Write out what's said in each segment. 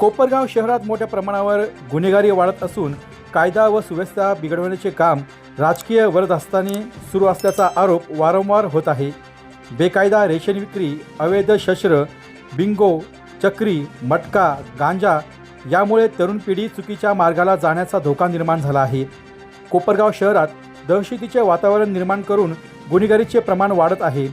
कोपरगाव शहरात मोठ्या प्रमाणावर गुन्हेगारी वाढत असून कायदा व सुव्यवस्था बिघडवण्याचे काम राजकीय वरदहस्ताने सुरू असल्याचा आरोप वारंवार होत आहे. बेकायदा रेशन विक्री अवैध शस्त्र बिंगो चक्री मटका गांजा यामुळे तरुण पिढी चुकीच्या मार्गाला जाण्याचा धोका निर्माण झाला आहे. कोपरगाव शहरात दहशतीचे वातावरण निर्माण करून गुन्हेगारीचे प्रमाण वाढत आहे.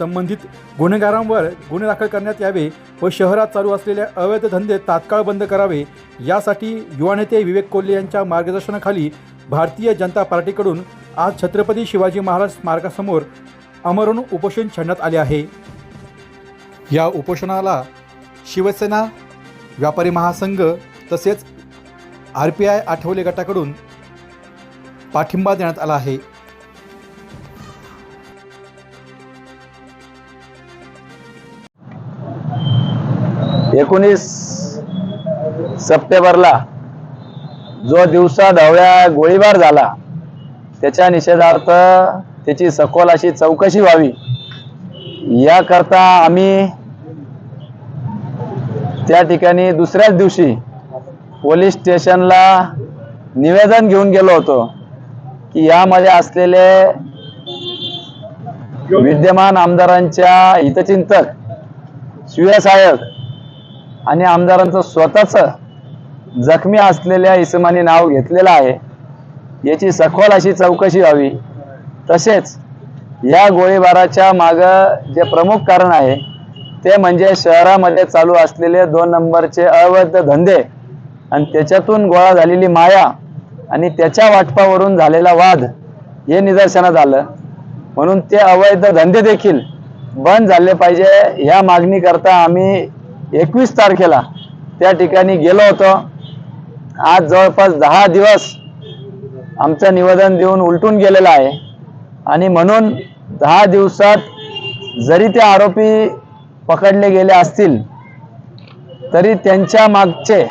संबंधित गुन्हेगारांवर गुन्हे दाखल करण्यात यावे व शहरात चालू असलेले अवैध धंदे तात्काळ बंद करावे यासाठी युवा नेते विवेक कोल्हे यांच्या मार्गदर्शनाखाली भारतीय जनता पार्टीकडून आज छत्रपती शिवाजी महाराज स्मारकासमोर अमरण उपोषण छेडण्यात आले आहे. या उपोषणाला शिवसेना व्यापारी महासंघ तसेच आर पी आय आठवले गटाकडून पाठिंबा देण्यात आला आहे. एकोणीस सप्टेंबरला जो दिवसा ढवळ्या गोळीबार झाला त्याच्या निषेधार्थ त्याची सखोल अशी चौकशी व्हावी. याकरता आम्ही त्या ठिकाणी दुसऱ्याच दिवशी पोलीस स्टेशनला निवेदन घेऊन गेलो होतो की यामध्ये असलेले विद्यमान आमदारांच्या हितचिंतक शिवसाहेब आणि आमदारांचं स्वतःच जखमी असलेल्या इसमाने नाव घेतलेलं आहे. याची सखोल अशी चौकशी व्हावी. तसेच या गोळीबाराच्या मागं जे प्रमुख कारण आहे ते म्हणजे शहरामध्ये चालू असलेले दोन नंबरचे अवैध धंदे आणि त्याच्यातून गोळा झालेली माया आणि त्याच्या वाटपावरून झालेला वाद हे निदर्शनात आलं. म्हणून ते अवैध धंदे देखील बंद झाले पाहिजे या मागणीकरता आम्ही एकवीस तारखेला त्या ठिकाणी गेलो होतो. आज जवळपास दहा दिवस आमचं निवेदन देऊन उलटून गेलेलं आहे. आणि म्हणून दहा दिवसात जरी ते आरोपी पकडले गेले असतील तरी त्यांच्या मागचे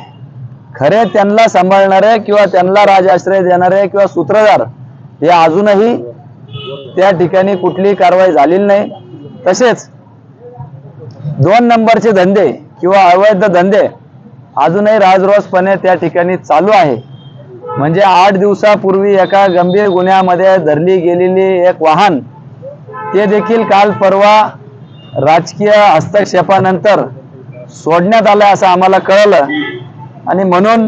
खरे त्यांना सांभाळणारे किंवा त्यांना राजाश्रय देणारे किंवा सूत्रधार हे अजूनही त्या ठिकाणी कुठलीही कारवाई झालेली नाही. तसेच दोन नंबरचे धंदे किंवा अवैध धंदे अजूनही राजरोसपणे त्या ठिकाणी चालू आहे. म्हणजे आठ दिवसापूर्वी एका गंभीर गुन्ह्यामध्ये धरली गेलेली एक वाहन ते देखील काल परवा राजकीय हस्तक्षेपानंतर सोडण्यात आलं असं आम्हाला कळलं. आणि म्हणून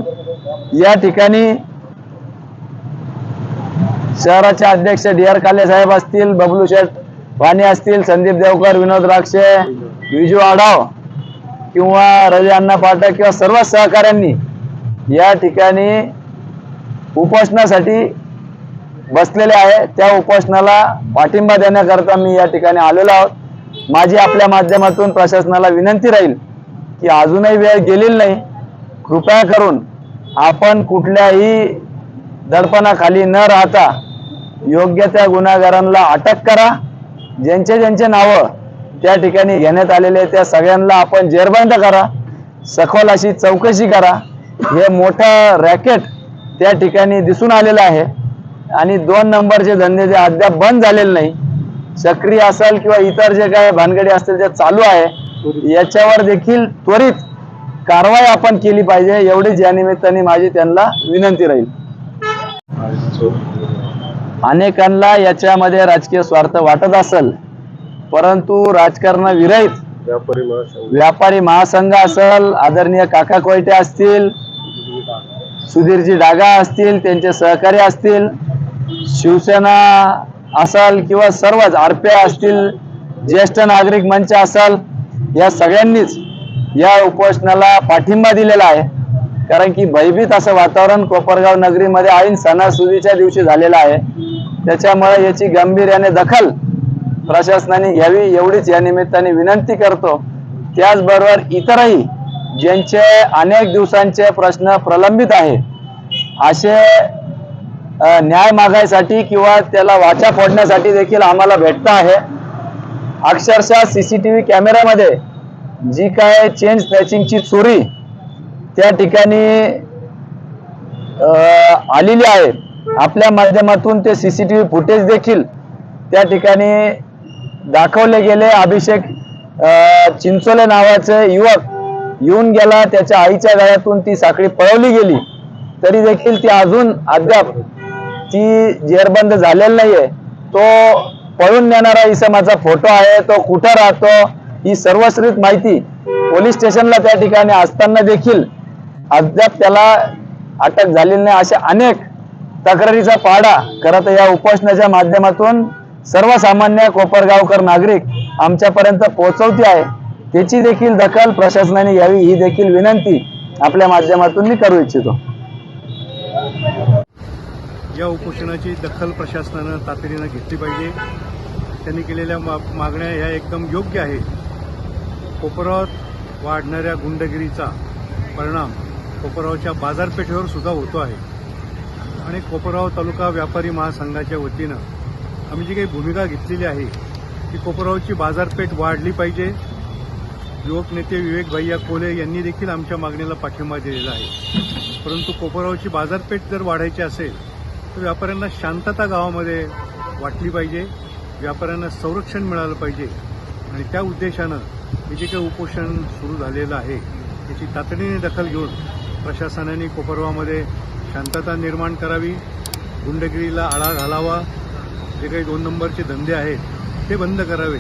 या ठिकाणी शहराचे अध्यक्ष डी आर काले साहेब असतील बबलू शेठ वाणी असतील संदीप देवकर विनोद राक्षे विजू आढाव किंवा रवी अण्णा पाठक किंवा सर्व सहकाऱ्यांनी या ठिकाणी उपोषणासाठी बसलेले आहे. त्या उपोषणाला पाठिंबा देण्याकरता मी या ठिकाणी आलेलो आहोत. माझी आपल्या माध्यमातून प्रशासनाला विनंती राहील की अजूनही वेळ गेलेली नाही. कृपया करून आपण कुठल्याही दडपणाखाली न राहता योग्य त्या गुन्हेगारांना अटक करा. ज्यांचे ज्यांचे नावं त्या ठिकाणी घेण्यात आलेले त्या सगळ्यांना आपण जेरबंद करा. सखोल अशी चौकशी करा. हे मोठं रॅकेट त्या ठिकाणी दिसून आलेलं आहे. आणि दोन नंबरचे धंदे जे अद्याप बंद झालेले नाही. सक्रिय असेल किंवा इतर जे काय भानगडी असतील ते चालू आहे. याच्यावर देखील त्वरित कारवाई आपण केली पाहिजे. एवढीच या निमित्ताने माझी त्यांना विनंती राहील. अनेकांना याच्यामध्ये राजकीय स्वार्थ वाटत असेल. परंतु राजकारणाविरहित व्यापारी महासंघ असेल आदरणीय काका कोयटे असतील सुधीरजी डागा असतील त्यांचे सहकारी असतील शिवसेना असाल किंवा सर्वच आरपीआय असतील ज्येष्ठ नागरिक मंच असाल या सगळ्यांनीच या उपोषणाला पाठिंबा दिलेला आहे. कारण की भयभीत असं वातावरण कोपरगाव नगरीमध्ये ऐन सणासुदीच्या दिवशी झालेलं आहे. त्याच्यामुळे याची गांभीर्याने दखल प्रशासनाने घ्यावी एवढीच या निमित्ताने विनंती करतो. त्याचबरोबर इतरही ज्यांचे अनेक दिवसांचे प्रश्न प्रलंबित आहे असे न्याय मागायसाठी किंवा त्याला वाचा फोडण्यासाठी देखील आम्हाला भेटत आहे. अक्षरशः सीसीटीव्ही कॅमेऱ्यामध्ये जी काय चेंज स्नॅचिंगची चोरी त्या ठिकाणी आलेली आहे. आपल्या माध्यमातून ते सीसीटीव्ही फुटेज देखील त्या ठिकाणी दाखवले गेले. अभिषेक अं, चिंचोले नावाचे युवक येऊन गेला. त्याच्या आईच्या गळ्यातून ती साखळी पळवली गेली. तरी देखील ती अजून अद्याप ती जेरबंद झालेली नाहीये. तो पळून नेणारा इसमाचा फोटो आहे. तो कुठं राहतो? ही सर्वश्रित माहिती पोलीस स्टेशनला त्या ठिकाणी असताना देखील अद्याप त्याला अटक झालेली नाही. अशा अनेक तक्रारीचा पाडा खरं तर या उपोषणाच्या माध्यमातून सर्वसामान्य कोपरगावकर नागरिक आमच्यापर्यंत पोहोचवते आहे त्याची देखील दखल प्रशासनाने घ्यावी ही देखील विनंती आपल्या माध्यमातून मी करू इच्छितो. या उपोषणाची दखल प्रशासनानं तातडीनं घेतली पाहिजे. त्यांनी केलेल्या मा मागण्या ह्या एकदम योग्य आहेत. कोपरावात वाढणाऱ्या गुंडगिरीचा परिणाम कोपरावच्या बाजारपेठेवर सुद्धा होतो आहे. आणि कोपराव तालुका व्यापारी महासंघाच्या वतीनं आम्ही जी काही भूमिका घेतलेली आहे की कोपरावची बाजारपेठ वाढली पाहिजे. युवक नेते विवेक भैया कोले यांनी देखील आमच्या मागणीला पाठिंबा दिलेला आहे. परंतु कोपरावची बाजारपेठ जर वाढायची असेल तर व्यापाऱ्यांना शांतता गावामध्ये वाटली पाहिजे व्यापाऱ्यांना संरक्षण मिळालं पाहिजे. आणि त्या उद्देशानं हे जे काही उपोषण सुरू झालेलं आहे त्याची तातडीने दखल घेऊन प्रशासनाने कोपरवामध्ये शांतता निर्माण करावी गुंडगिरीला आळा घालावा जे काही दोन नंबरचे धंदे आहेत ते बंद करावे.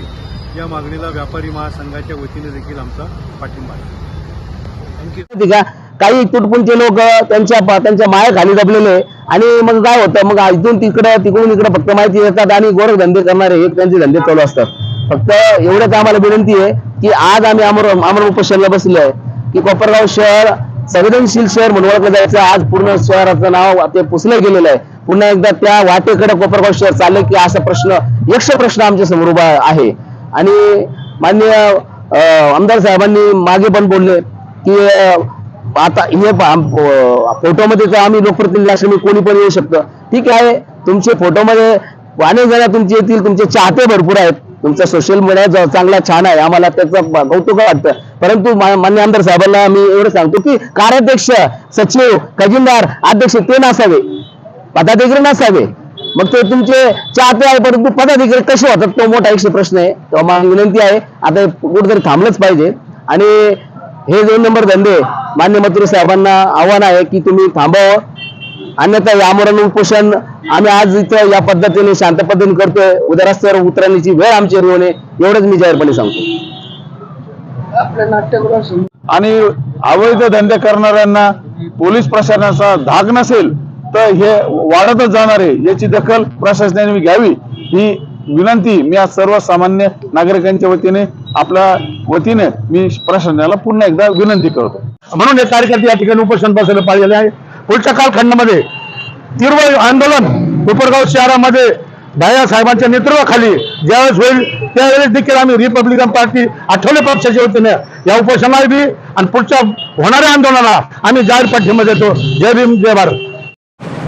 या मागणीला व्यापारी महासंघाच्या वतीने देखील आमचा पाठिंबा आहे. काही तुटपुंचे लोक त्यांच्या त्यांच्या माया खाली दबलेले आणि मग काय होतं? मग इथून तिकडं तिकडून इकडं फक्त माहिती देतात आणि गोरख धंदे करणारे हे त्यांचे धंदे चालू असतात. फक्त एवढंच आम्हाला विनंती आहे की आज आम्ही अमर अमर उपशहरला बसलो आहे की कोपरगाव शहर संवेदनशील शहर म्हणून ओळखलं जायचं. आज पूर्ण शहराचं नाव ते पुसलं गेलेलं आहे. पुन्हा एकदा त्या वाटेकडे कोपरगाव शहर चाललं की असा प्रश्न यक्ष प्रश्न आमच्यासमोर उभा आहे. आणि माननीय आमदार साहेबांनी मागे पण बोलले की आता हे फोटोमध्ये तर आम्ही लोकप्रतिनिधी असल्यामुळे कोणी पण येऊ शकतं. ठीक आहे तुमचे फोटोमध्ये अनेक जण तुमचे येतील तुमचे चाहते भरपूर आहेत. तुमचा सोशल मीडिया चांगला छान आहे आम्हाला त्याचं कौतुक वाटतं. परंतु मा- मान्य आमदार साहेबांना मी एवढं सांगतो की कार्याध्यक्ष सचिव खजिनदार अध्यक्ष ते नसावे. पदाधिकारी नसावे. मग ते तुमचे चाहते आहे परंतु पदाधिकारी कसे होतात तो मोठा एक प्रश्न आहे. तो मला विनंती आहे. आता कुठेतरी थांबलंच पाहिजे. आणि हे दोन नंबर धंदे मान्य मंत्री साहेबांना आव्हान आहे की तुम्ही थांबावं अन्यथा या आमरण उपोषण आम्ही आज इथं या पद्धतीने शांत पद्धतीने करतोय. उद्या रस्त्यावर उतरण्याची वेळ आमची नये एवढंच मी जाहीरपणे सांगतो. आणि अवैध धंदे करणाऱ्यांना पोलीस प्रशासनाचा धाक नसेल तर हे वाढतच जाणार आहे याची दखल प्रशासनाने घ्यावी. ही विनंती मी आज सर्वसामान्य नागरिकांच्या वतीने आपल्या वतीने मी प्रशासनाला पुन्हा एकदा विनंती करतो. म्हणून हे कार्यकर्ते या ठिकाणी उपोषण बसायला पाहिजे आहे. पुढच्या कालखंडामध्ये तीव्र आंदोलन कोपरगाव शहरामध्ये भाया साहेबांच्या नेतृत्वाखाली ज्यावेळेस होईल त्यावेळेस देखील आम्ही रिपब्लिकन पार्टी आठवले पक्षाच्या वतीने या उपोषणाला बी आणि पुढच्या होणाऱ्या आंदोलनाला आम्ही जाहीर पाठिंबा देतो. जय भीम जय भारत.